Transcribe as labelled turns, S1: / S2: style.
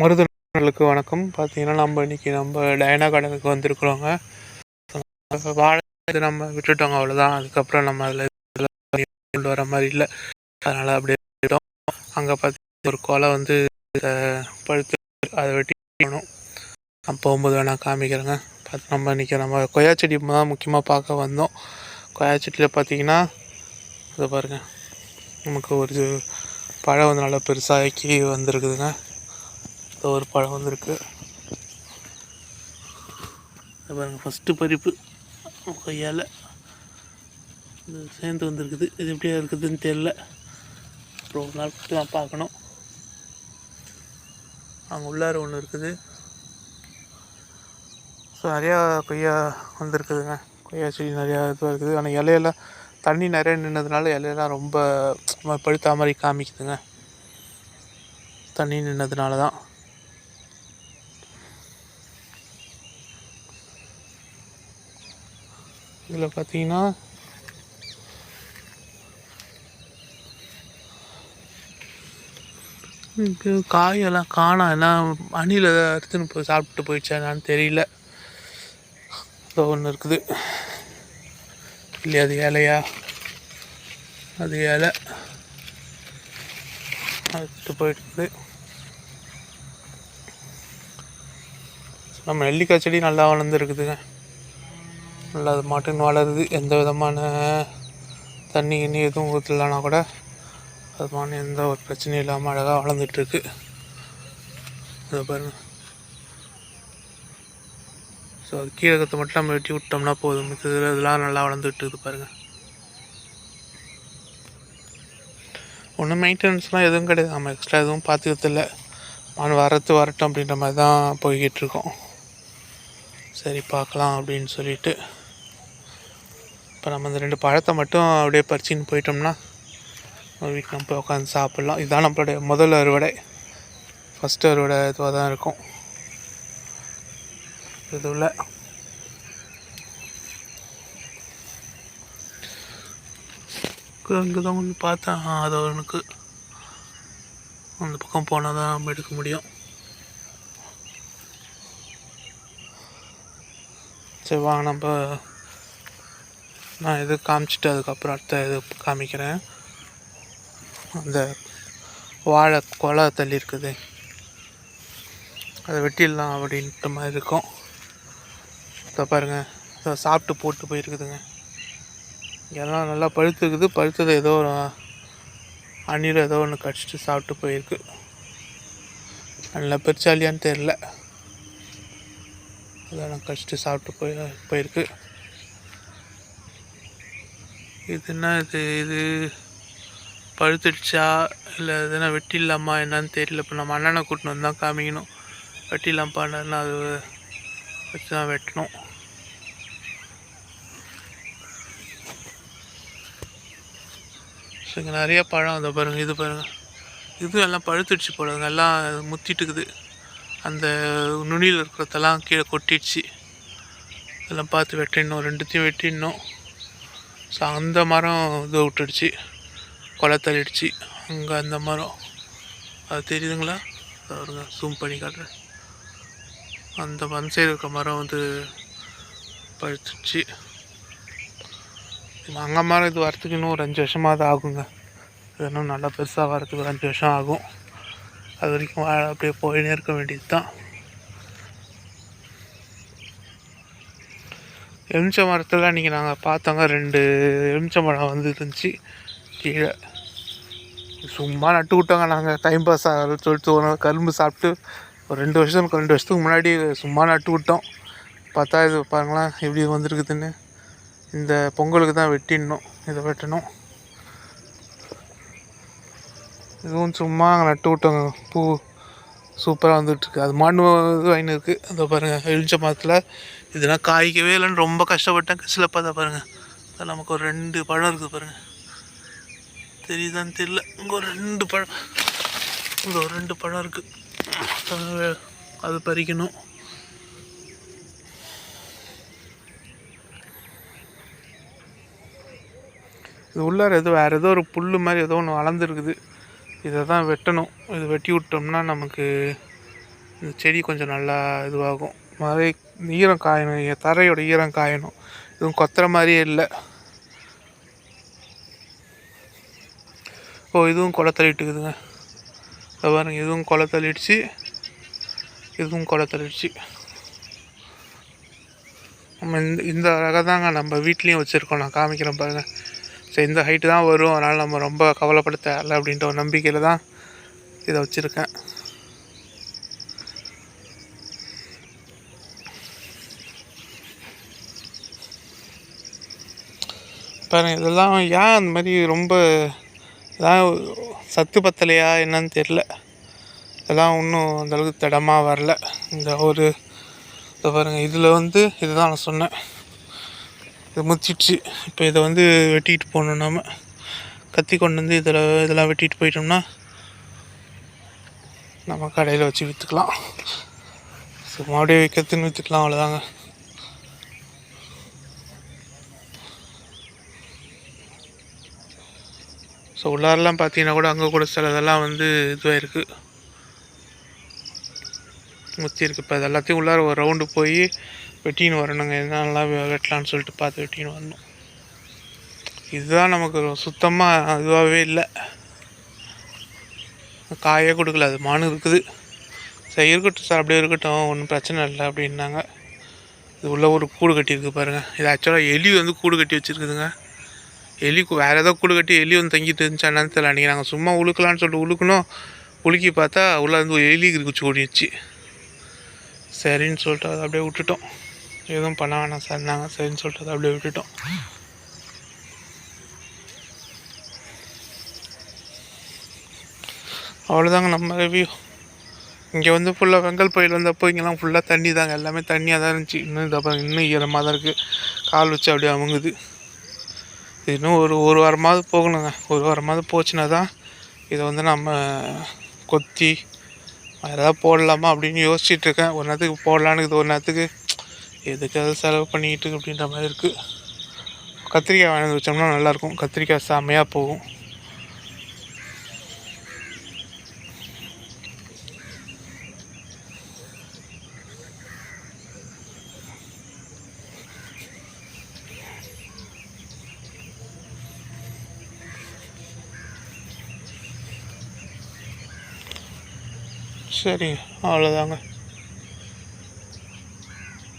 S1: மருதர்களுக்கு வணக்கம். பார்த்தீங்கன்னா நம்ம இன்றைக்கி நம்ம டயனா கார்டனுக்கு வந்திருக்கிறோங்க. வாழை நம்ம விட்டுட்டோங்க அவ்வளோதான் அதுக்கப்புறம் நம்ம அதில் கொண்டு வர மாதிரி இல்லை. அதனால் அப்படியே விட்டோம் அங்கே பார்த்து ஒரு கொலை வந்து பழுத்து அதை வெட்டி நான் போகும்போது வேணால் காமிக்கிறேங்க. பார்த்து நம்ம இன்றைக்கி நம்ம கொய்யா செடி தான் முக்கியமாக பார்க்க வந்தோம். கொய்யா செடியில் பார்த்தீங்கன்னா இதை பாருங்க. நமக்கு ஒரு பழம் வந்து நல்லா பெருசாகி வந்திருக்குதுங்க. ஒரு பழம் வந்திருக்கு. பாருங்கள் ஃபஸ்ட்டு பறிப்பு. கையால் இது சேர்ந்து வந்திருக்குது. இது எப்படியா இருக்குதுன்னு தெரில அப்புறம் ஒரு நாள் தான் பார்க்கணும். அங்கே உள்ளார ஒன்று இருக்குது. ஸோ நிறையா கொய்யா வந்திருக்குதுங்க. கொய்யா செடி நிறையா இதுவாக இருக்குது. ஆனால் இலையெல்லாம் தண்ணி நிறையா நின்னதுனால இலையெல்லாம் ரொம்ப பழுத்த பழுத்தா மாதிரி காமிக்குதுங்க. தண்ணி நின்னதுனால தான் இதில் பார்த்தீங்கன்னா காயெல்லாம் காணா எல்லாம் அணில் எடுத்துன்னு போய் சாப்பிட்டு போயிடுச்சா என்னன்னு தெரியல. அதோ ஒன்று இருக்குது. இல்லையா அது இலையா? அது இலை. எடுத்துட்டு போயிட்டு நம்ம நெல்லிக்காய் செடி நல்லா வளர்ந்துருக்குதுங்க. நல்லா அது மாட்டுன்னு வளருது. எந்த விதமான தண்ணி கிண்ணி எதுவும் ஊற்றலனா கூட அது மாதிரி எந்த ஒரு பிரச்சனையும் இல்லாமல் அழகாக வளர்ந்துட்டுருக்கு. இதை பாருங்கள் ஸோ அது கீழகத்தை மட்டும் நம்ம வெட்டி விட்டோம்னா போதும். மித்தது இதெல்லாம் நல்லா வளர்ந்துட்டு இருக்குது பாருங்கள் ஒன்றும் மெயின்டெனன்ஸ்லாம் எதுவும் கிடையாது. நம்ம எக்ஸ்ட்ரா எதுவும் பார்த்துக்கிறது இல்லை நான் வரத்து வரட்டும் அப்படின்ற மாதிரி தான் போய்கிட்டுருக்கோம் சரி பார்க்கலாம் அப்படின்னு சொல்லிட்டு. இப்போ நம்ம இந்த ரெண்டு பழத்தை மட்டும் அப்படியே பறிச்சின்னு போயிட்டோம்னா ஒரு வீட்டில் நம்ம போய் உட்காந்து சாப்பிட்லாம். இதுதான் நம்மளுடைய முதல் அறுவடை. ஃபஸ்ட்டு அறுவடை இதுவாக தான் இருக்கும். இதுவில் அங்கே தான் ஒன்று பார்த்தேன். அது அவனுக்கு. அந்த பக்கம் போனால் தான் நம்ம எடுக்க முடியும். சரி வாங்க நம்ம நான் இது காமிச்சிட்டு அதுக்கப்புறம் அடுத்த இது காமிக்கிறேன். அந்த வாழை கொலை தள்ளி இருக்குது. அதை வெட்டிடலாம் அப்படின்ட்டு மாதிரி இருக்கும். இதை பாருங்க. இதை சாப்பிட்டு போட்டு போயிருக்குதுங்க. எல்லாம் நல்லா பழுத்துருக்குது. பழுத்தது ஏதோ ஒரு அணில் ஏதோ ஒன்று கடிச்சிட்டு சாப்பிட்டு போயிருக்கு. நல்லா பெருச்சாலியான்னு தெரில அதெல்லாம் கடிச்சிட்டு சாப்பிட்டு போய் போயிருக்கு. இது என்ன இது இது பழுத்துடுச்சா? இல்லை எதுனா வெட்டிடலாமா? என்னன்னு தெரியல. இப்போ நம்ம அண்ணனை கூட்டின்னு வந்து தான் காமிக்கணும். வெட்டிடலாம்ப்பான்னு அது வச்சு தான் வெட்டணும். ஸோ இங்கே நிறைய பழம் அதை பாருங்கள் இது பாருங்கள் இது எல்லாம் பழுத்துடுச்சு போடுங்க எல்லாம் முத்திட்டுக்குது. அந்த நுனியில் இருக்கிறதெல்லாம் கீழே கொட்டிடுச்சு. இதெல்லாம் பார்த்து வெட்டிடணும். ரெண்டுத்தையும் வெட்டிடணும். ஸோ அந்த மரம் இது விட்டுடுச்சு. கொலை தள்ளிடுச்சு. அங்கே அந்த மரம். அது தெரியுதுங்களா? வருங்க ஜூம் பண்ணி காட்டுறேன். அந்த மண் சைடு இருக்க மரம் வந்து பழுத்துச்சு அங்கே மரம் இது வரத்துக்கு இன்னும் ஒரு அஞ்சு வருஷமாவது ஆகுங்க. இது இன்னும் நல்லா பெருசாக வரதுக்கு ஒரு அஞ்சு வருஷம் ஆகும். அது வரைக்கும் வாழை அப்படியே போயினே இருக்க வேண்டியது தான் எலுமிச்சை மரத்தில் அன்றைக்கி நாங்கள் பார்த்தோங்க ரெண்டு எலுமிச்சை மரம் வந்து இருந்துச்சு கீழே. சும்மா நட்டு விட்டோங்க நாங்கள் டைம் பாஸ் ஆகலன்னு சொல்லிட்டு ஒரு நாள் கரும்பு சாப்பிட்டு ஒரு ரெண்டு வருஷத்துக்கு ரெண்டு வருஷத்துக்கு முன்னாடி சும்மா நட்டு விட்டோம். பார்த்தா இது பாருங்களேன் எப்படி வந்திருக்குதுன்னு. இந்த பொங்கலுக்கு தான் வெட்டிடணும் இதை வெட்டணும். இதுவும் சும்மா நட்டு விட்டோங்க. பூ சூப்பராக வந்துட்டுருக்கு. அது மண்ணு இது இருக்குது அதை பாருங்கள் எலுமிச்ச மரத்தில் இதெல்லாம் காய்க்கவே இல்லைன்னு ரொம்ப கஷ்டப்பட்டேன். கடைசியில் பார்த்தா பாருங்கள் அது நமக்கு ஒரு ரெண்டு பழம் இருக்குது பாருங்கள் தெரியுதான்னு தெரியல. இங்கே ஒரு ரெண்டு பழம். இங்கே ஒரு ரெண்டு பழம் இருக்குது அது அது பறிக்கணும். இது உள்ளார ஏதோ வேறு ஏதோ ஒரு புல் மாதிரி ஏதோ ஒன்று வளர்ந்துருக்குது. இதை தான் வெட்டணும். இது வெட்டி விட்டோம்னா நமக்கு இந்த செடி கொஞ்சம் நல்லா இதுவாகும். மழை ஈரம் காயணும். தரையோட ஈரம் காயணும். இதுவும் கொத்துற மாதிரியே இல்லை. ஓ இதுவும் கொலை தள்ளிட்டுக்குதுங்க இதை பாருங்க இதுவும் கொலை தள்ளிடுச்சு. இதுவும் கொலை தள்ளிடுச்சு. நம்ம இந்த இந்த ரக தாங்க நம்ம வீட்லேயும் வச்சுருக்கோம். நான் காமிக்கிறேன் பாருங்கள் சரி இந்த ஹைட்டு தான் வரும். அதனால் நம்ம ரொம்ப கவலைப்படுத்த இல்லை அப்படின்ற ஒரு நம்பிக்கையில் தான் இதை வச்சுருக்கேன். பாருங்கள் இதெல்லாம் ஏன் அந்த மாதிரி ரொம்ப இதான் சத்து பத்தலையா என்னன்னு தெரில இதெல்லாம் இன்னும் அந்தளவுக்கு திடமாக வரல. இந்த ஒரு இதை பாருங்கள் இதில் வந்து இதுதான் நான் சொன்னேன். இது முத்திடுச்சு இப்போ இதை வந்து வெட்டிட்டு போகணும் நம்ம கத்தி கொண்டு வந்து இதில் இதெல்லாம் வெட்டிட்டு போயிட்டோம்னா நம்ம கடையில் வச்சு விற்றுக்கலாம் மறுபடியும் அப்படியே விற்கிறதுன்னு விற்றுக்கலாம் அவ்வளோதாங்க ஸோ உள்ளாரெலாம் பார்த்தீங்கன்னா கூட அங்கே கூட சில இதெல்லாம் வந்து இதுவாக இருக்குது முத்தி இருக்குது இப்போ அது எல்லாத்தையும் உள்ளார ஒரு ரவுண்டு போய் வெட்டின்னு வரணுங்க. என்னென்னலாம் வெட்டலான்னு சொல்லிட்டு பார்த்து வெட்டின்னு வரணும். இதுதான் நமக்கு சுத்தமாக இதுவாகவே இல்லை. காயே கொடுக்கல. அது மானு இருக்குது. சரி இருக்கட்டும் சார். அப்படியே இருக்கட்டும். ஒன்றும் பிரச்சனை இல்லை அப்படின்னாங்க. இது உள்ள ஒரு கூடு கட்டியிருக்கு பாருங்கள் இது ஆக்சுவலாக எலி வந்து கூடு கட்டி வச்சுருக்குதுங்க. எலி வேறு ஏதோ கூடு கட்டி எலி வந்து தங்கிட்டு இருந்துச்சா என்னன்னு தெரியல. அன்றைக்கி நாங்கள் சும்மா உழுக்கலான்னு சொல்லிட்டு உழுக்கணும் உலுக்கி பார்த்தா உள்ளே வந்து ஒரு எலி குச்சி ஓடிடுச்சு சரின்னு சொல்லிட்டு அதை அப்படியே விட்டுட்டோம். எதுவும் பண்ண வேணாம் சார் நாங்கள் சரின்னு சொல்லிட்டு அதை அப்படியே விட்டுட்டோம். அவ்வளோதாங்க நம்ம ரிவ்யூ இங்கே வந்து ஃபுல்லாக வெங்கல் பயில் வந்தப்போ இங்கெல்லாம் ஃபுல்லாக தண்ணி தாங்க எல்லாமே தண்ணியாக தான் இருந்துச்சு. இன்னும் இதை இன்னும் ஈரமாக தான் இருக்குது கால் வச்சு அப்படியே அமுங்குது. இன்னும் ஒரு ஒரு வாரமாவது போகணுங்க. ஒரு வாரமாவது போச்சுன்னா தான் இதை வந்து நம்ம கொத்தி வேறு ஏதாவது போடலாமா அப்படின்னு யோசிச்சுட்டு இருக்கேன். ஒரு நேரத்துக்கு போடலான்னு இது ஒரு நேரத்துக்கு எதுக்காவது செலவு பண்ணிக்கிட்டு அப்படின்ற மாதிரி இருக்குது கத்திரிக்காய் வாங்கி வச்சோம்னா நல்லாயிருக்கும் கத்திரிக்காய் செம்மையாக போகும். சரி அவ்வளோதாங்க